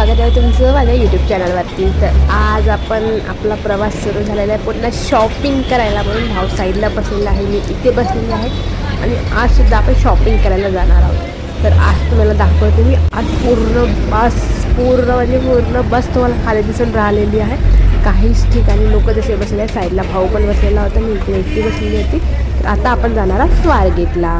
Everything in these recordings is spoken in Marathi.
स्वागत आहे तुमचं माझ्या यूट्यूब चॅनलवरती तर आज आपण आपला प्रवास सुरू झालेला आहे. पुन्हा शॉपिंग करायला म्हणून भाऊ साईडला बसलेला आहे. मी इथे बसलेली आहे. आणि आज सुद्धा आपण शॉपिंग करायला जाणार आहोत. तर आज तुम्हाला दाखवते मी. आज पूर्ण बस पूर्ण म्हणजे पूर्ण बस तुम्हाला खाली दिसून राहिलेली आहे. काहीच ठिकाणी लोक जसे बसले आहेत. साईडला भाऊ पण बसलेला होता. मी इकडे एकटी बसलेली होती. तर आता आपण जाणार आहोत स्वारगेटला.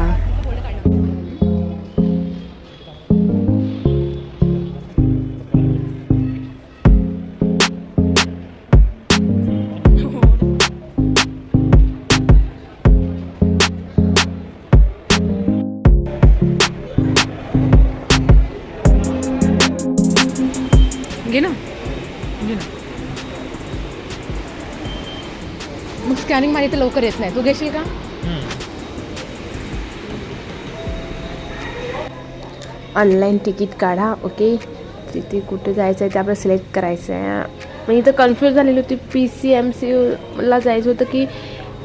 प्लॅनिंग माझी तर लवकर येत नाही. तू घेशील का? ऑनलाईन तिकीट काढा ओके तिथे कुठे जायचं आहे ते आपल्याला सिलेक्ट करायचं आहे मी इथं कन्फ्यूज झालेली होती. पी सी एम सीला जायचं होतं की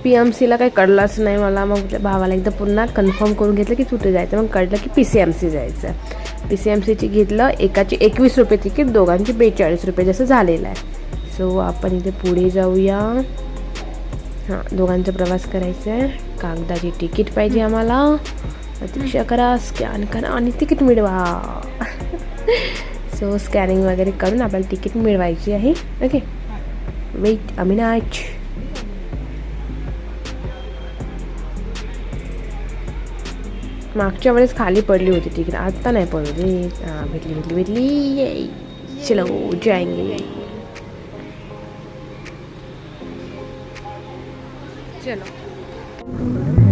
पी एम सीला काही कळलंच नाही मला. मग त्या भावाला एकदा पुन्हा कन्फर्म करून घेतलं की कुठे जायचं मग कळलं की पी सी एम सी जायचं पी सी एम सीची घेतलं एकाची एकवीस रुपये तिकीट दोघांची बेचाळीस रुपये जसं झालेलं आहे. सो आपण इथे पुढे जाऊया. हां दोघांचा प्रवास करायचा आहे. कागदाची तिकीट पाहिजे आम्हाला. प्रतीक्षा करा स्कॅन करा आणि तिकीट मिळवा. सो स्कॅनिंग वगैरे करून आपल्याला तिकीट मिळवायची आहे. ओके वेट अमिनाच मागच्या वेळेस खाली पडली होती तिकीट. आता नाही पडली. हां भेटली भेटली भेटली. चलो जाएंगे चलो.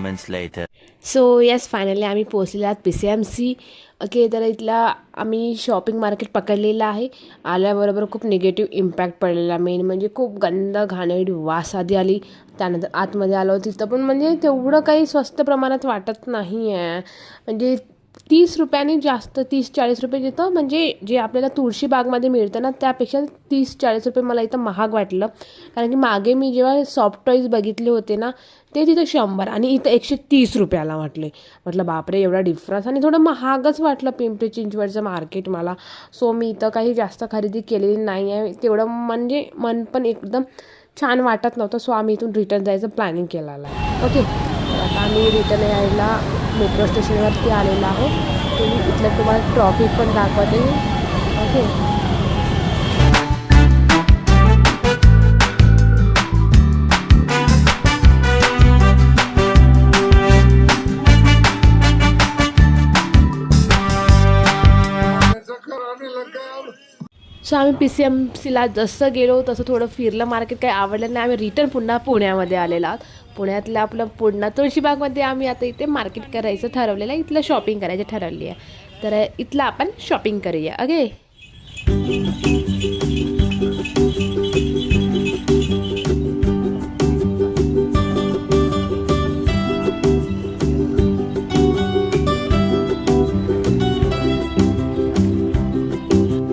Moments later. So yes finally आम्ही पोहोचलेलो आहोत P C M C okay तर इथला आम्ही शॉपिंग मार्केट पकडलेलं आहे. आल्याबरोबर खूप निगेटिव्ह इम्पॅक्ट पडलेला. मेन म्हणजे खूप गंद घाणेरडी वास आधी आली. त्यानंतर आतमध्ये आलो. तिथं पण म्हणजे तेवढं काही स्वस्त प्रमाणात वाटत नाही आहे म्हणजे तीस रुपयाने जास्त तीस चाळीस रुपये देतं. म्हणजे जे आपल्याला तुळशीबागमध्ये मिळतं ना त्यापेक्षा तीस चाळीस रुपये मला इथं महाग वाटलं. कारण की मागे मी जेव्हा सॉफ्ट टॉईज बघितले होते ना ते तिथं शंभर आणि इथं एकशे तीस रुपयाला वाटले. म्हटलं बापरे एवढा डिफरन्स आणि थोडं महागच वाटलं पिंपरी चिंचवडचं मार्केट मला. सो मी इथं काही जास्त खरेदी केलेली नाही आहे. तेवढं म्हणजे मन पण एकदम छान वाटत नव्हतं. सो आम्ही इथून रिटर्न जायचं प्लॅनिंग केलेलं आहे. ओके आता आम्ही रिटर्न यायला मेट्रो स्टेशनवरती आलेला आहे. तुम्ही इथलं तुम्हाला ट्रॉफिक पण दाखवते. ओके सो आम्ही पी सी एम सीला जसं गेलो तसं थोडं फिरलं. मार्केट काही आवडलं नाही. आम्ही रिटर्न पुन्हा पुण्यामध्ये आलेला आहोत. पुण्यातलं आपलं पुन्हा तुळशीबागमध्ये आम्ही आता इथे मार्केट करायचं ठरवलेलं आहे. इथलं शॉपिंग करायचं ठरवली आहे. तर इथलं आपण शॉपिंग करूया. अगे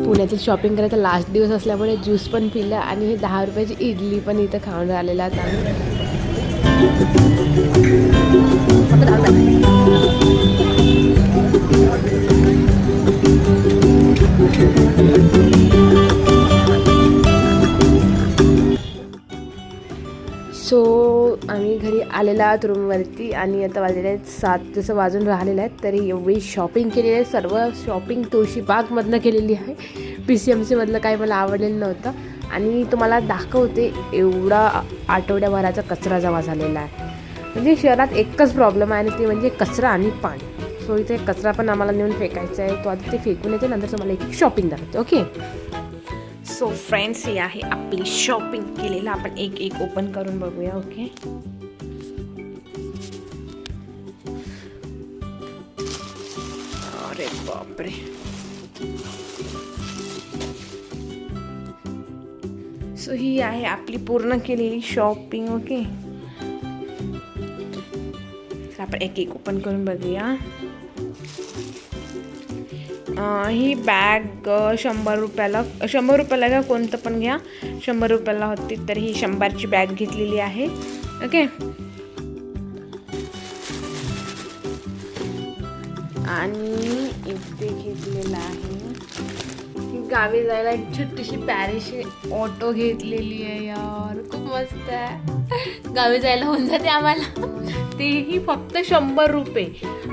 पुण्यातील शॉपिंग करायचा लास्ट दिवस असल्यामुळे ज्यूस पण पिलं आणि हे दहा रुपयाची इडली पण इथं खाऊन राहिलेला आता आम्ही सो आम्ही घरी आलेला आहोत रूमवरती आणि आता वाजलेले आहेत सात. जसं वाजून राहिलेलं आहेत तरी एवढी शॉपिंग केलेली आहे. सर्व शॉपिंग तुळशीबागमधनं केलेली आहे. पी सी एम सीमधलं काही मला आवडलेलं नव्हतं. आणि तुम्हाला दाखवते एवढा आठवड्याभराचा कचरा जमा झालेला आहे. म्हणजे शहरात एकच प्रॉब्लेम आहे आणि ते म्हणजे कचरा आणि पाणी. सो इथे कचरा पण आम्हाला नेऊन फेकायचा आहे. तो आधी ते फेकून येते नंतर तुम्हाला एक शॉपिंग दाखवते ओके सो फ्रेंड्स ही आहे आपली शॉपिंग केलेलं. आपण एक एक ओपन करून बघूया ओके? अरे बापरे. सो ही आहे आपली पूर्ण केलेली शॉपिंग ओके? आपण एक एक ओपन करून बघूया. ही बॅग शंभर रुपयाला शंभर रुपयाला का कोणतं पण घ्या. शंभर रुपयाला होती तर ही शंभरची बॅग घेतलेली आहे. ओके आणि इथे घेतलेला आहे. की गावी जायला एक छोटीशी प्यारीशी ऑटो घेतलेली आहे यार. खूप मस्त आहे. गावी जायला होऊन जाते आम्हाला. तेही फक्त शंभर रुपये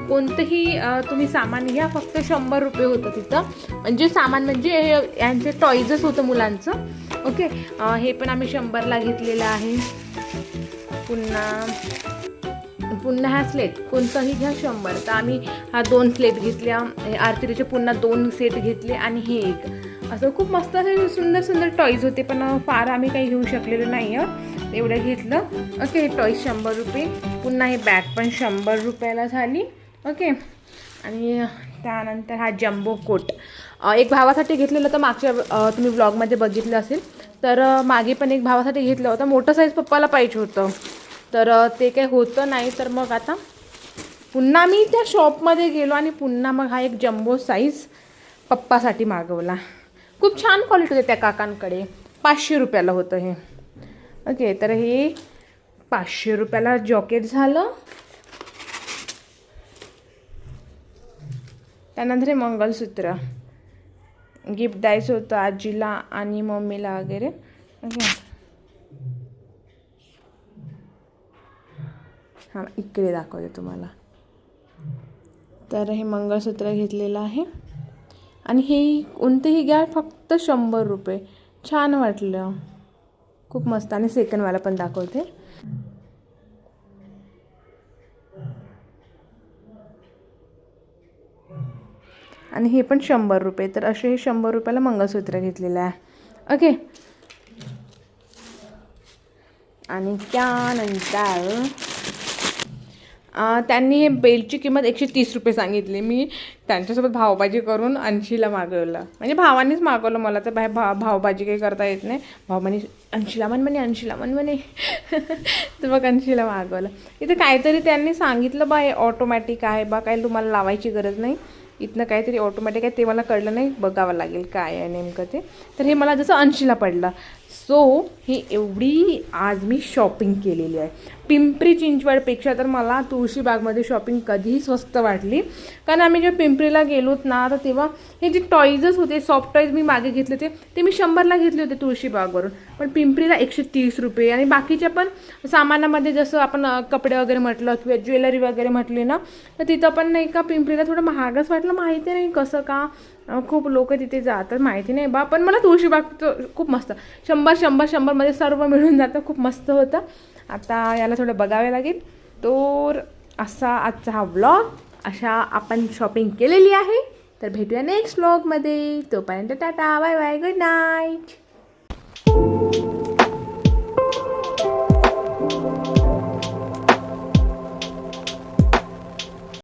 कोणतंही तुम्ही सामान घ्या फक्त शंभर रुपये होतं तिथं. म्हणजे सामान म्हणजे हे- यांचे टॉईजच होतं मुलांचं. ओके हे पण आम्ही शंभरला घेतलेलं आहे. पुन्हा पुन्हा हा स्लेट कोणताही घ्या शंभर. तर आम्ही हा दोन स्लेट घेतल्या. हे आरतीचे पुन्हा दोन सेट घेतले आणि हे एक. असं खूप मस्त असे सुंदर सुंदर टॉईज होते पण फार आम्ही काही घेऊ शकलेलो नाही आहे एवढं घेतलं. ओके हे टॉईज शंभर रुपये. पुन्हा हे बॅग पण शंभर रुपयाला झाली. ओके आणि त्यानंतर हा जम्बो कोट एक भावासाठी घेतलेलं तर मागच्या तुम्ही ब्लॉगमध्ये बघितलं असेल. तर मागे पण एक भावासाठी घेतलं होतं. मोठं साईज पप्पाला पाहिजे होतं. तर ते काही होतं नाही. तर मग आता पुन्हा मी त्या शॉपमध्ये गेलो आणि पुन्हा मग हा एक जम्बो साईज पप्पासाठी मागवला. खूप छान क्वालिटी होते त्या काकांकडे. पाचशे रुपयाला होतं हे. ओके तर हे पाचशे रुपयाला जॉकेट झालं. त्यानंतर हे मंगलसूत्र. गिफ्ट द्यायचं होतं आजीला आणि मम्मीला वगैरे. ओके. हां इकडे दाखवते तुम्हाला. तर हे मंगळसूत्र घेतलेलं आहे. आणि हे कोणतेही घ्या फक्त शंभर रुपये. छान वाटलं. खूप मस्त. आणि सेकंडवाला पण दाखवते आणि हे पण शंभर रुपये. तर असे हे शंभर रुपयाला मंगळसूत्र घेतलेलं आहे. ओके आणि त्यानंतर त्यांनी हे बेल्टची किंमत एकशे तीस रुपये सांगितली. मी त्यांच्यासोबत भावभाजी करून ऐंशीला मागवलं. म्हणजे भावानीच मागवलं मला तर बाहेर भा भावभाजी काही करता येत नाही. भाव म्हणे ऐंशीला म्हण म्हणे ऐंशीला म्हण म्हणे. तर मग ऐंशीला मागवलं. इथं काहीतरी त्यांनी सांगितलं बा हे ऑटोमॅटिक आहे बा काही तुम्हाला लावायची गरज नाही. इथनं काहीतरी ऑटोमॅटिक आहे ते मला कळलं नाही. बघावं लागेल काय आहे नेमकं ते. तर हे मला जसं ऐंशीला पडलं. सो ही एवढी आज मी शॉपिंग केलेली आहे. पिंपरी चिंचवडपेक्षा तर मला तुळशीबागमध्ये शॉपिंग कधीही स्वस्त वाटली. कारण आम्ही जेव्हा पिंपरीला गेलोत ना तर तेव्हा हे जे टॉईजच होते सॉफ्ट टॉईज मी मागे घेतले होते ते मी शंभरला घेतले होते तुळशीबागवरून पण पिंपरीला एकशे तीस रुपये आणि बाकीच्या पण सामानामध्ये जसं आपण कपडे वगैरे म्हटलं किंवा ज्वेलरी वगैरे म्हटली ना तर तिथं पण नाही का पिंपरीला थोडं महागच वाटलं. माहिती नाही कसं का खूप लोक तिथे जातात माहिती नाही बा पण मला तुळशीबागचं खूप मस्त. शंभर शंभर शंभरमध्ये सर्व मिळून जातं खूप मस्त होतं. आता याला थोडं बघावे लागेल. तर असा आजचा हा व्लॉग अशा आपण शॉपिंग केलेली आहे. तर भेटूया नेक्स्ट व्लॉगमध्ये तोपर्यंत tata bye bye good night